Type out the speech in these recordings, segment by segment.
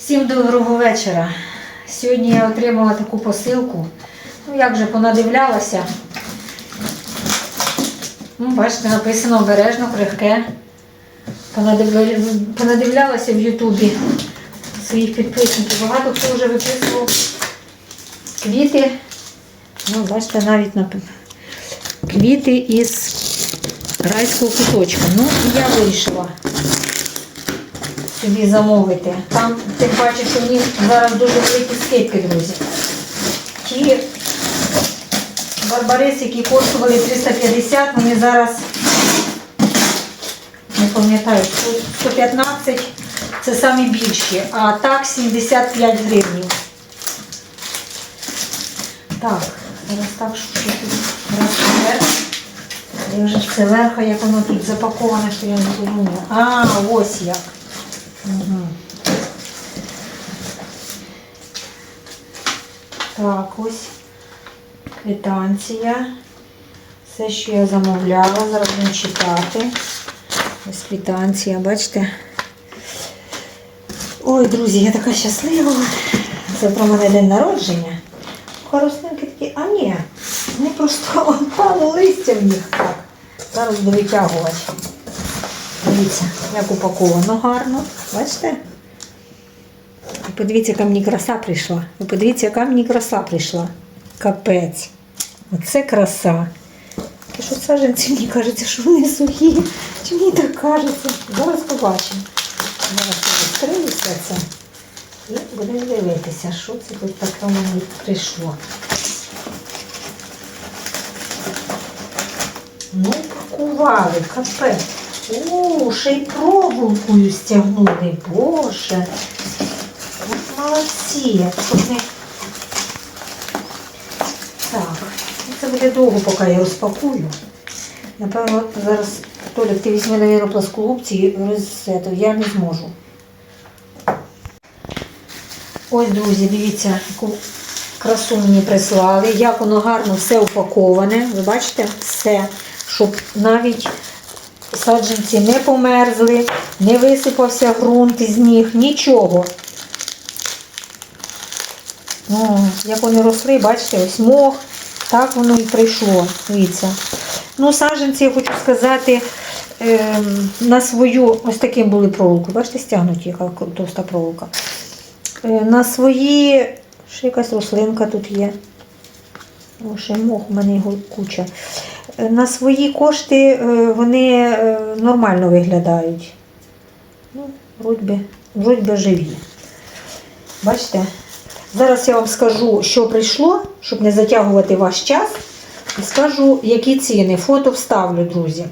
Всім доброго вечора. Сьогодні я отримала таку посилку. Ну, як же понадивлялася. Ну, бачите, написано обережно, крихке. Понадивлялася в Ютубі своїх підписників. Багато хто вже виписував квіти. Ну, бачите, навіть. Квіти із райського куточка. Ну, і я вирішила собі замовити. Там, тим паче, що в них зараз дуже великі скидки, друзі. Ті барбариси, які коштували 350, вони зараз, не пам'ятаю, 115 це самі більші, а так 75 гривень. Так, зараз так, що тут раз вверх. Я вже це верха, як воно тут запаковане, що я не розумію. А, ось як. Так, ось квитанція. Все, що я замовляла, зараз будемо читати. Ось квитанція, бачите? Ой, друзі, я така щаслива. Це про мене день народження. Коростинки такі, а ні, не просто опало листя в них так. Зараз буду витягувати. Дивіться, як упаковано гарно. Бачите? Ви подивіться, яка мені краса прийшла. Ви подивіться, яка мені краса прийшла. Капець. Оце краса. І що саджанці мені кажеться, що вони сухі. Чи мені так кажеться? Зараз побачимо. Зараз я це. І будемо дивитися, що це тут таке мені прийшло. Ну, пакували, капець. О, ще й проволокою стягнули. Боже. От молодці. Щоб не... Так, це буде довго, поки я розпакую. Напевно, зараз Толік, ти візьми, навіть, плоскогубці і розсету. Я не зможу. Ось, друзі, дивіться, яку красу мені прислали. Як воно гарно все упаковане. Ви бачите? Все. Щоб навіть саджанці не померзли, не висипався ґрунт із них, нічого. Ну, як вони росли, бачите, ось мох, так воно і прийшло. Дивіться. Ну, саджанці, я хочу сказати, ем, на свою, ось таким були проволоки. Бачите, стягнуті, яка товста проволока. Е, На свої, ще якась рослинка тут є. Ще мох, у мене його куча. Е, На свої кошти е, вони е, нормально виглядають. Ну, вроді би, вроді би живі. Бачите? Зараз я вам скажу, що прийшло, щоб не затягувати ваш час. І скажу, які ціни. Фото вставлю, друзі.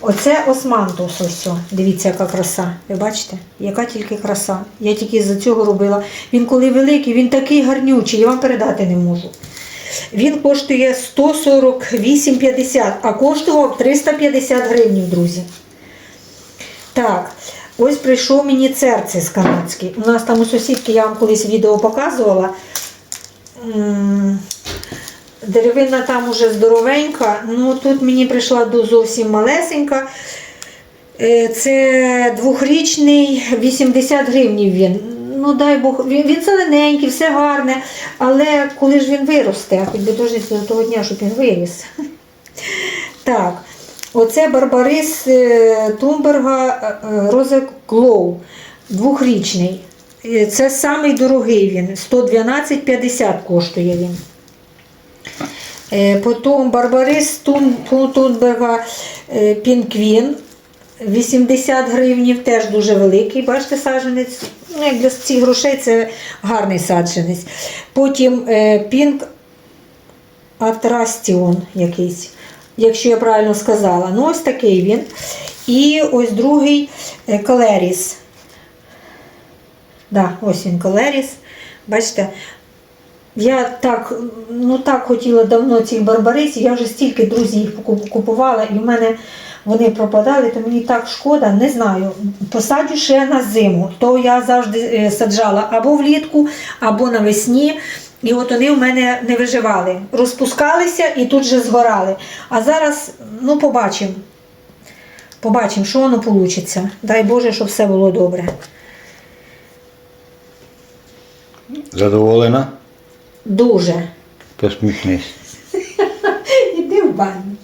Оце османтус ось. Дивіться, яка краса. Ви бачите? Яка тільки краса. Я тільки з-за цього робила. Він коли великий, він такий гарнючий, я вам передати не можу. Він коштує 148,50, а коштував 350 гривень, друзі. Так, ось прийшов мені церцис канадський. У нас там у сусідки, я вам колись відео показувала. Деревина там уже здоровенька, ну тут мені прийшла до зовсім малесенька. Е, Це двохрічний, 80 гривнів він. Ну дай Бог, він, він зелененький, все гарне, але коли ж він виросте, хоч би дожити до того дня, щоб він виріс. Так, оце Барбарис е, Тумберга е, е, Розе Глоу, двохрічний. Це самий дорогий він, 112,50 коштує він. Потім Барбарис Тун- Тун- Тунберга Пінквін. 80 гривнів, теж дуже великий, бачите, саджанець. Ну, як для цих грошей це гарний саджанець. Потім е, Пінк Атрастіон якийсь, якщо я правильно сказала. Ну, ось такий він. І ось другий е, Калеріс. Да, ось він Калеріс. Бачите, я так, ну так хотіла давно цих барбарисів, я вже стільки друзів купувала, і в мене вони пропадали, то мені так шкода, не знаю. Посаджу ще на зиму, то я завжди е, саджала або влітку, або навесні. І от вони в мене не виживали. Розпускалися і тут же згорали. А зараз, ну, побачимо. Побачимо, що воно вийде. Дай Боже, щоб все було добре. Задоволена? Дуже. Посміхнись. Іди в баню.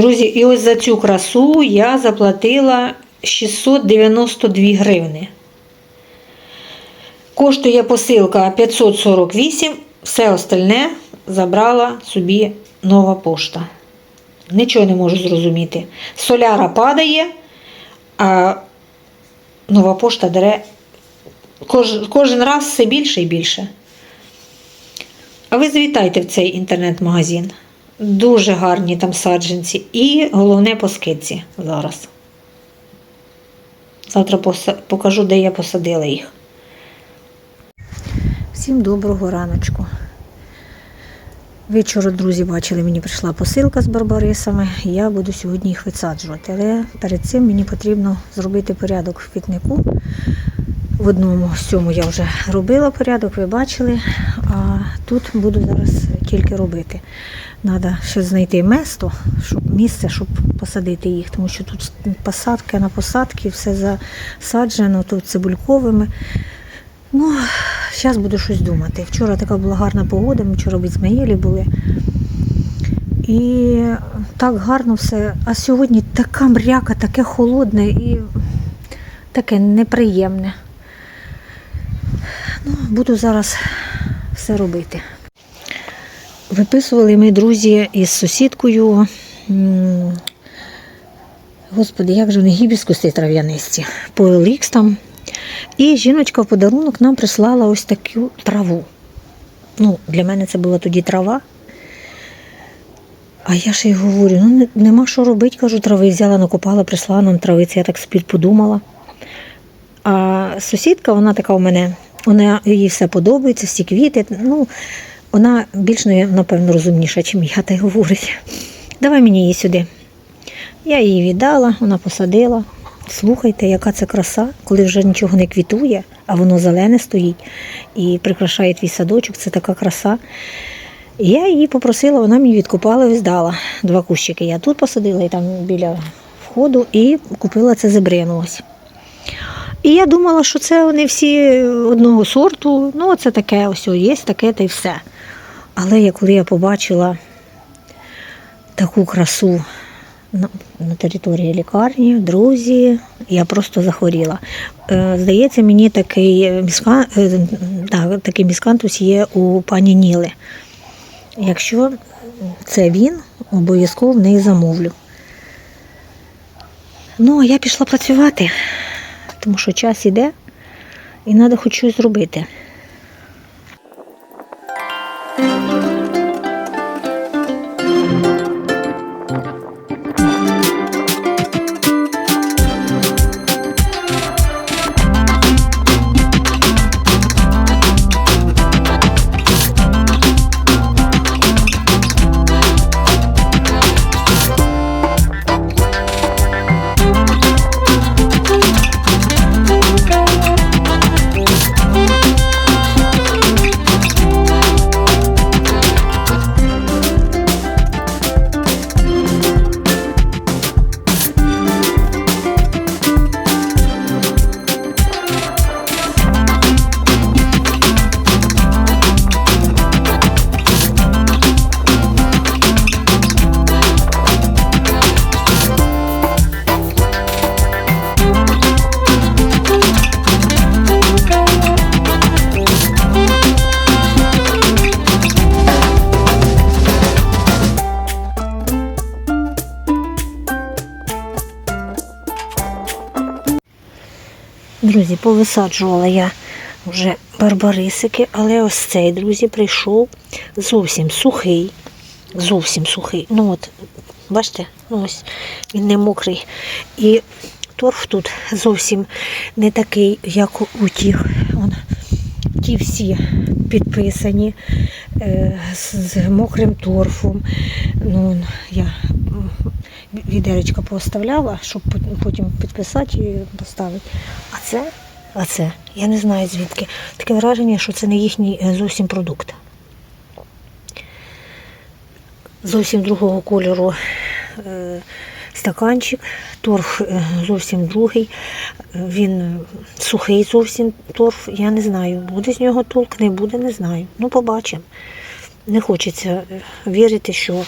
Друзі, і ось за цю красу я заплатила 692 гривни. Коштує посилка 548, все остальне забрала собі нова пошта. Нічого не можу зрозуміти. Соляра падає, а нова пошта дере кож, кожен раз все більше і більше. А ви завітайте в цей інтернет-магазин. Дуже гарні там саджанці. І головне по скидці зараз. Завтра покажу, де я посадила їх. Всім доброго раночку. Ви вчора, друзі, бачили, мені прийшла посилка з барбарисами. Я буду сьогодні їх висаджувати. Але перед цим мені потрібно зробити порядок в квітнику. В одному з цьому я вже робила порядок, ви бачили. А тут буду зараз тільки робити. Треба ще знайти місто, щоб місце, щоб посадити їх, тому що тут посадки на посадки, все засаджено, тут цибульковими. Ну, зараз буду щось думати. Вчора така була гарна погода, ми вчора в Ізмаїлі були. І так гарно все. А сьогодні така мряка, таке холодне і таке неприємне. Ну, буду зараз все робити. Виписували ми, друзі, із сусідкою. Господи, як же вони гібіскуси трав'янисті, по там. І жіночка в подарунок нам прислала ось таку траву. Ну, для мене це була тоді трава. А я ще й говорю: ну нема що робити, кажу, трави взяла, накопала, прислала нам трави. Це я так спіль подумала. А сусідка, вона така у мене, вона їй все подобається, всі квіти. Ну, вона більш, напевно, розумніша, ніж я та й говорить. Давай мені її сюди. Я її віддала, вона посадила. Слухайте, яка це краса, коли вже нічого не квітує, а воно зелене стоїть і прикрашає твій садочок, це така краса. Я її попросила, вона мені відкопала і здала. Два кущики я тут посадила і там біля входу, і купила це зебрину ось. І я думала, що це вони всі одного сорту. Ну, це таке, ось є таке та й все. Але я, коли я побачила таку красу на, на території лікарні, друзі, я просто захворіла. Е, здається, мені такий, міска, е, да, такий міскантус є у пані Ніли. Якщо це він, обов'язково в неї замовлю. Ну, а я пішла працювати, тому що час іде і треба хоч щось зробити. Друзі, повисаджувала я вже барбарисики, але ось цей, друзі, прийшов зовсім сухий. Зовсім сухий. Ну от, бачите, ну ось він не мокрий. І торф тут зовсім не такий, як у тих. Он, ті всі підписані е, з, з мокрим торфом. Ну, я відеречко поставляла, щоб потім підписати і поставити. А це, а це, я не знаю звідки. Таке враження, що це не їхній е, зовсім продукт. Зовсім другого кольору е, стаканчик. Торф е, зовсім другий. Він сухий зовсім торф. Я не знаю, буде з нього толк, не буде, не знаю. Ну, побачимо. Не хочеться вірити, що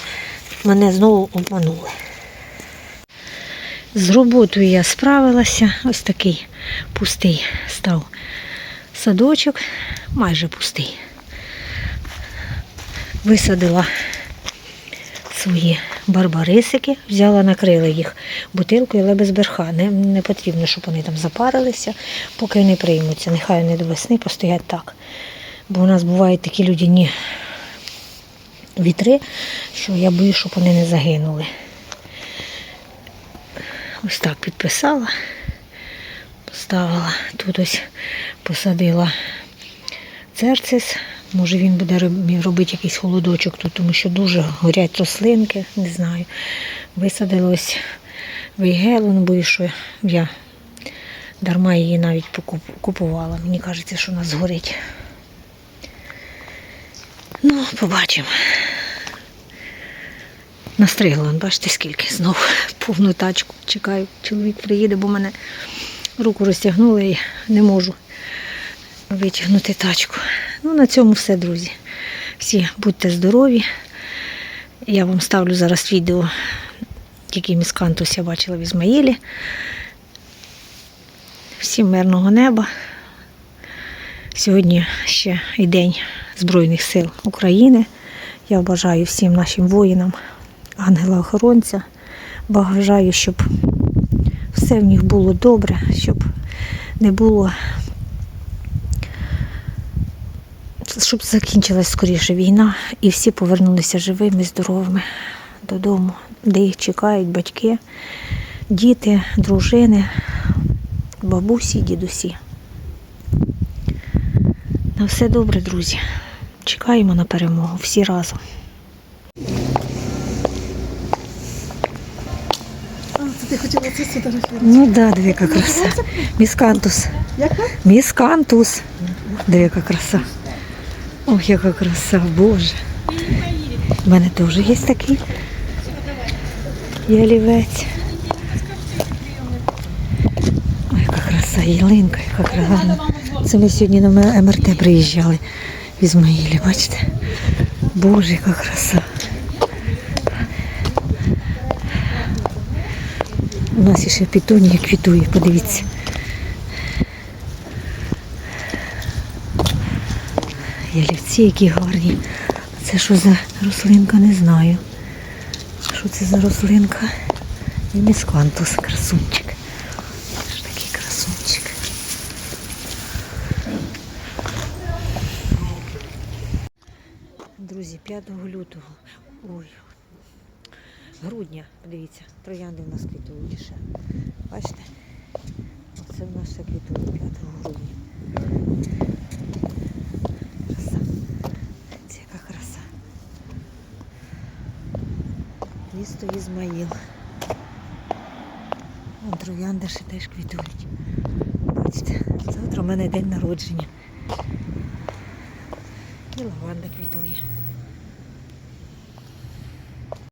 мене знову обманули. З роботою я справилася. Ось такий пустий став садочок, майже пустий. Висадила свої барбарисики, взяла, накрила їх бутилкою, але без берха. Не, не потрібно, щоб вони там запарилися, поки вони приймуться. Нехай вони до весни постоять так. Бо у нас бувають такі людяні вітри, що я боюсь, щоб вони не загинули. Ось так підписала, поставила. Тут ось посадила церцис. Може він буде робити якийсь холодочок тут, тому що дуже горять рослинки, не знаю. Висадила ось вейгелу, ну що я дарма її навіть купувала. Мені кажеться, що вона згорить. Ну, побачимо. Настригла, бачите, скільки знову повну тачку. Чекаю, чоловік приїде, бо мене руку розтягнули і не можу витягнути тачку. Ну, на цьому все, друзі. Всі будьте здорові. Я вам ставлю зараз відео, який міскантус я бачила в Ізмаїлі. Всім мирного неба. Сьогодні ще і День Збройних сил України. Я бажаю всім нашим воїнам ангела-охоронця. Бажаю, щоб все в них було добре, щоб не було, щоб закінчилась скоріше війна і всі повернулися живими, здоровими додому, де їх чекають батьки, діти, дружини, бабусі, дідусі. На все добре, друзі. Чекаємо на перемогу всі разом. Ти хотіла це сфотографувати? Ну да, диви, яка краса. Міскантус. Яка? Міскантус. Диви, яка краса. Ох, яка краса, Боже. У мене теж є такий ялівець. Ой, яка краса, ялинка, яка краса. Це ми сьогодні на МРТ приїжджали в Ізмаїлі, бачите? Боже, яка краса. У нас ще пітонія квітує, подивіться. Ялівці які гарні. Це що за рослинка, не знаю. Що це за рослинка? І міскантус, красунчик. Це ж такий красунчик. Друзі, 5 лютого. Ой. Грудня, подивіться, троянди в нас квітують ще. Бачите? Оце в нас все квітує 5 грудня. Краса. Це яка краса. Місто Ізмаїл. Вон троянди ще теж квітують. Бачите, завтра у мене день народження. І лаванда квітує.